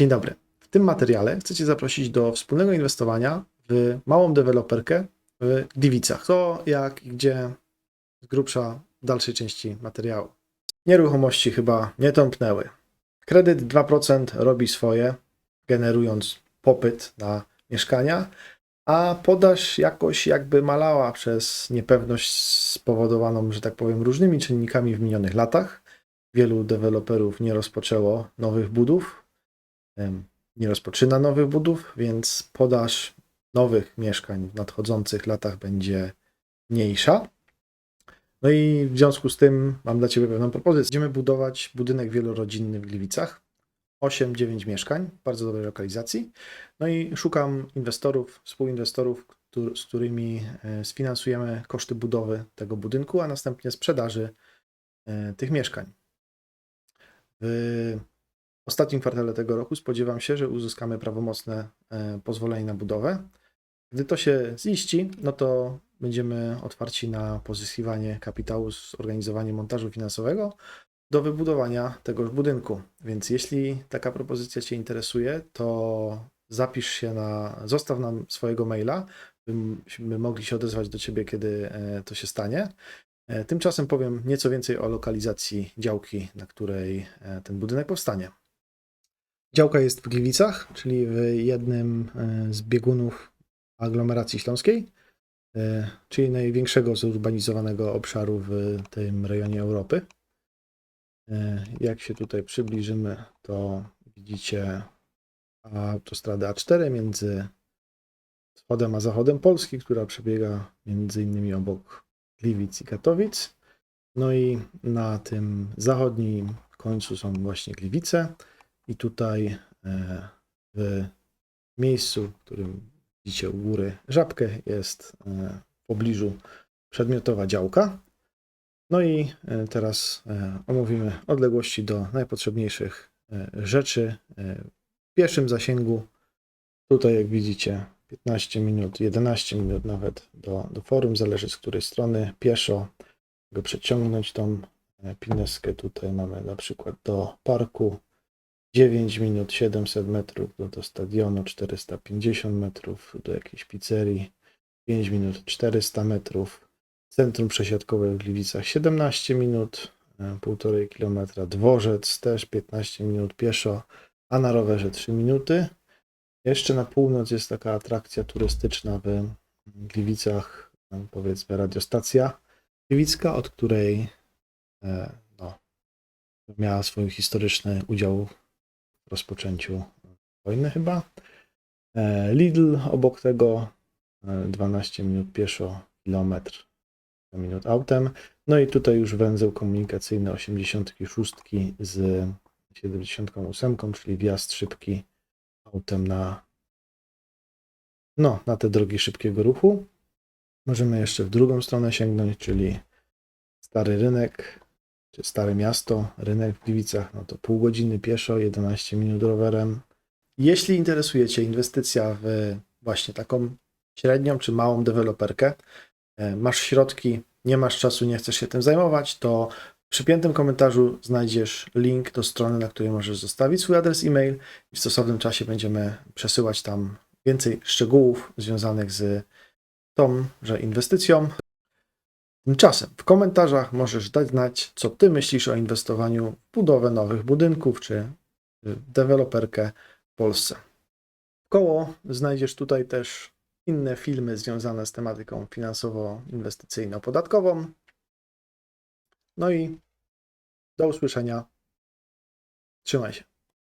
Dzień dobry. W tym materiale chcę Cię zaprosić do wspólnego inwestowania w małą deweloperkę w Gliwicach. To jak i gdzie z grubsza w dalszej części materiału. Nieruchomości chyba nie tąpnęły. Kredyt 2% robi swoje, generując popyt na mieszkania, a podaż jakoś jakby malała przez niepewność spowodowaną, że tak powiem, różnymi czynnikami w minionych latach. Wielu deweloperów nie rozpoczęło nowych budów, nie rozpoczyna nowych budów, więc podaż nowych mieszkań w nadchodzących latach będzie mniejsza. No i w związku z tym mam dla Ciebie pewną propozycję. Będziemy budować budynek wielorodzinny w Gliwicach. 8-9 mieszkań, bardzo dobrej lokalizacji. No i szukam inwestorów, współinwestorów, z którymi e, sfinansujemy koszty budowy tego budynku, a następnie sprzedaży e, tych mieszkań. W ostatnim kwartale tego roku spodziewam się, że uzyskamy prawomocne e, pozwolenie na budowę. Gdy to się ziści, no to będziemy otwarci na pozyskiwanie kapitału, zorganizowanie montażu finansowego do wybudowania tegoż budynku. Więc jeśli taka propozycja Cię interesuje, to zapisz się na, zostaw nam swojego maila, byśmy mogli się odezwać do Ciebie, kiedy e, to się stanie. E, Tymczasem powiem nieco więcej o lokalizacji działki, na której ten budynek powstanie. Działka jest w Gliwicach, czyli w jednym e, z biegunów aglomeracji śląskiej, e, czyli największego zurbanizowanego obszaru w tym rejonie Europy. E, Jak się tutaj przybliżymy, to widzicie autostradę A4 między wschodem a zachodem Polski, która przebiega między innymi obok Gliwic i Katowic. No i na tym zachodnim końcu są właśnie Gliwice i tutaj e, w miejscu, w którym widzicie u góry żabkę, jest e, w pobliżu przedmiotowa działka. No i e, teraz omówimy odległości do najpotrzebniejszych rzeczy. W pierwszym zasięgu, tutaj jak widzicie, 15 minut, 11 minut nawet do, do forum, zależy z której strony, pieszo go przeciągnąć tą pineskę. Tutaj mamy na przykład do parku 9 minut 700 metrów, do, do stadionu 450 metrów, do jakiejś pizzerii 5 minut 400 metrów. Centrum przesiadkowe w Gliwicach 17 minut, e, 1,5 km. Dworzec też 15 minut pieszo, a na rowerze 3 minuty. Jeszcze na północ jest taka atrakcja turystyczna w Gliwicach, tam powiedzmy radiostacja gliwicka, od której e, no, miała swój historyczny udział rozpoczęciu wojny chyba. E, Lidl obok tego e, 12 minut pieszo, kilometr minut autem. No i tutaj już węzeł komunikacyjny 86 z 78, czyli wjazd szybki autem na no, na te drogi szybkiego ruchu. Możemy jeszcze w drugą stronę sięgnąć, czyli Stary Rynek, Stare Miasto, rynek w Gliwicach, no to pół godziny pieszo, 11 minut rowerem. Jeśli interesuje Cię inwestycja w właśnie taką średnią czy małą deweloperkę, e, masz środki, nie masz czasu, nie chcesz się tym zajmować, to w przypiętym komentarzu znajdziesz link do strony, na której możesz zostawić swój adres e-mail i w stosownym czasie będziemy przesyłać tam więcej szczegółów związanych z tą, że inwestycją. Tymczasem w komentarzach możesz dać znać, co Ty myślisz o inwestowaniu w budowę nowych budynków czy deweloperkę w Polsce. W koło znajdziesz tutaj też inne filmy związane z tematyką finansowo-inwestycyjno-podatkową. No i do usłyszenia. Trzymaj się.